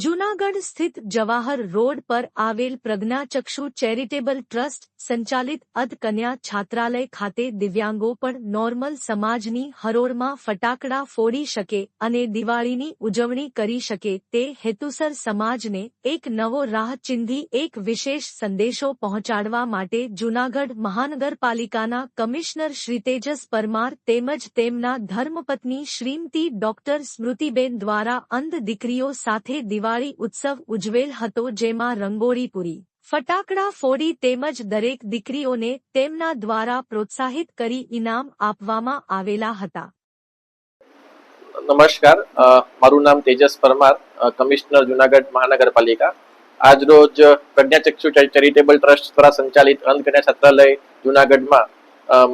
જૂનાગઢ સ્થિત જવાહર રોડ પર આવેલ પ્રજ્ઞાચક્ષુ ચેરિટેબલ ટ્રસ્ટ, સંચાલિત અધ કન્યા છાત્રાલય ખાતે દિવ્યાંગો પણ નોર્મલ સમાજની હરોળમાં ફટાકડા ફોડી શકે અને દિવાળીની ઉજવણી કરી શકે તે હેતુસર સમાજને એક નવો રાહ ચિંધી એક વિશેષ સંદેશો પહોંચાડવા માટે જૂનાગઢ મહાનગરપાલિકાના કમિશનર શ્રી તેજસ પરમાર તેમજ તેમના ધર્મપત્ની શ્રીમતી ડોક્ટર સ્મૃતિબેન દ્વારા અંધ દીકરીઓ સાથે દિવાળી ઉત્સવ ઉજવેલ હતો જેમાં રંગોળી પૂરી, ફટાકડા ફોડી તેમજ દરેક દીકરીઓને તેમના દ્વારા પ્રોત્સાહિત કરી ઇનામ આપવામાં આવેલા હતા. નમસ્કાર મારું નામ તેજસ પરમાર કમિશનર જુનાગઢ મહાનગરપાલિકા. આજ રોજ પ્રજ્ઞાચક્ષુ ચેરિટેબલ ટ્રસ્ટ દ્વારા સંચાલિત અંધ કન્યા છાત્રાલય જુનાગઢમાં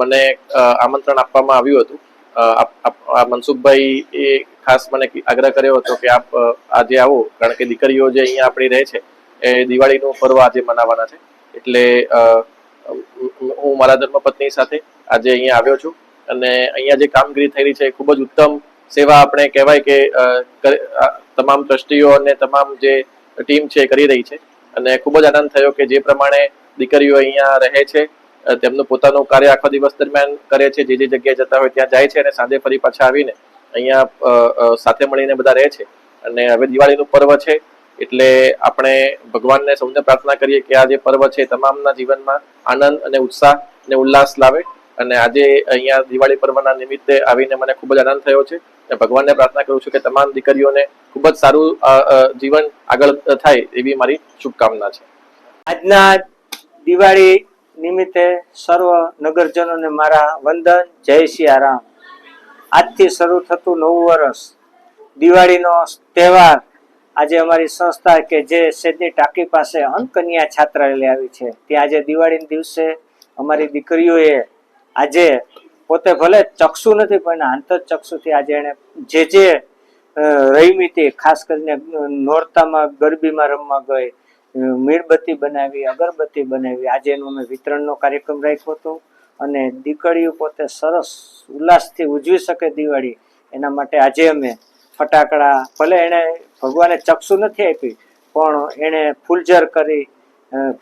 મને આમંત્રણ આપવામાં આવ્યું હતું. મનસુખભાઈ એ ખાસ મને આગ્રહ કર્યો હતો કે આપ આજે આવો, કારણ કે દીકરીઓ જે અહીંયા આપણી રહે છે, એ દિવાળીનું પર્વ આજે મનાવવાના છે. એટલે હું મારા ધર્મપત્ની સાથે આજે અહીંયા આવ્યો છું અને અહીંયા જે કામગીરી થઈ રહી છે ખૂબ જ ઉત્તમ સેવા આપણે કહેવાય કે તમામ ટ્રસ્ટીઓ અને તમામ જે ટીમ છે કરી રહી છે. અને ખૂબ જ આનંદ થયો કે જે પ્રમાણે દીકરીઓ અહીંયા રહે છે તેમનું પોતાનું કાર્ય આખો દિવસ દરમિયાન કરે છે, જે જે જગ્યાએ જતા હોય ત્યાં જાય છે અને સાંજે ફરી પાછા આવીને અહીંયા સાથે મળીને બધા રહે છે. અને હવે દિવાળીનું પર્વ છે, એટલે આપણે ભગવાનને સૌને પ્રાર્થના કરીએ કે આ જે પર્વ છે તમામના જીવનમાં આનંદ અને ઉત્સાહ અને ઉલ્લાસ લાવે. અને આજે અહીંયા દિવાળી પર્વના નિમિત્તે આવીને મને ખૂબ જ આનંદ થયો છે. અને ભગવાનને પ્રાર્થના કરું છું કે તમામ દીકરીઓને ખૂબ જ સારું જીવન આગળ થાય એવી મારી શુભકામના છે. આજના દિવાળી નિમિત્તે સર્વ નગરજનોને મારા વંદન, જય સિયારામ આજથી શરૂ થતું નવું વર્ષ, દિવાળીનો તહેવાર, આજે અમારી સંસ્થા કે જે સેજની ટાંકી પાસે અંકન્યા છાત્રાલય આવી છે, ત્યાં આજે દિવાળીના દિવસે અમારી દીકરીઓએ આજે પોતે ભલે ચક્ષુ નથી, પણ આંતર ચક્ષુથી આજે એને જે જે રમી તે ખાસ કરીને નોરતામાં, ગરબીમાં રમવા ગઈ મીણબત્તી બનાવી, અગરબત્તી બનાવી. આજે એનો અમે વિતરણનો કાર્યક્રમ રાખ્યો હતો અને દીકરીઓ પોતે સરસ ઉલ્લાસથી ઉજવી શકે દિવાળી. એના માટે આજે અમે ફટાકડા, ભલે એણે ભગવાને ચક્ષુ નથી આપી, પણ એણે ફૂલઝર કરી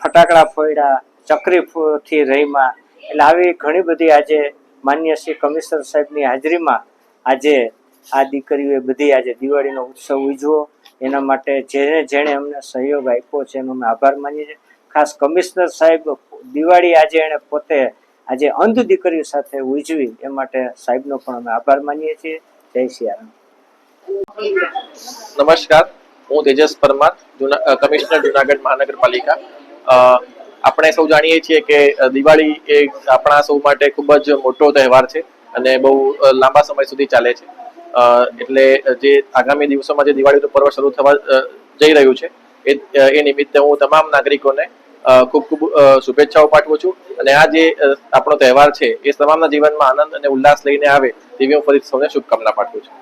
ફટાકડા ફોડ્યા ચકરી ફો- રહીમાં એટલે આવી ઘણી બધી આજે માન્ય શ્રી કમિશનર સાહેબની હાજરીમાં આજે આ દીકરીઓએ બધી આજે દિવાળીનો ઉત્સવ ઉજવો. એના માટે જેને જેણે અમને સહયોગ આપ્યો છે એનો અમે આભાર માનીએ છીએ. ખાસ કમિશનર સાહેબ દિવાળી આજે એણે પોતે આજે અંધ દીકરીઓ સાથે ઉજવી એ માટે સાહેબનો પણ અમે આભાર માનીએ છીએ. જય સિયારામ નમસ્કાર. હું તેજસ પરમાર કમિશનર જુનાગઢ મહાનગરપાલિકા. આપણે સૌ જાણીએ છીએ કે દિવાળી એ આપણા સૌ માટે ખૂબ જ મોટો તહેવાર છે અને બહુ લાંબા સમય સુધી ચાલે છે. એટલે જે આગામી દિવસોમાં જે દિવાળીનું પર્વ શરૂ થવા જઈ રહ્યું છે, એ એ નિમિત્તે હું તમામ નાગરિકોને ખૂબ ખૂબ શુભેચ્છાઓ પાઠવું છું અને આ જે આપણો તહેવાર છે, એ તમામના જીવનમાં આનંદ અને ઉલ્લાસ લઈને આવે તેવી હું ફરી સૌને શુભકામના પાઠવું છું.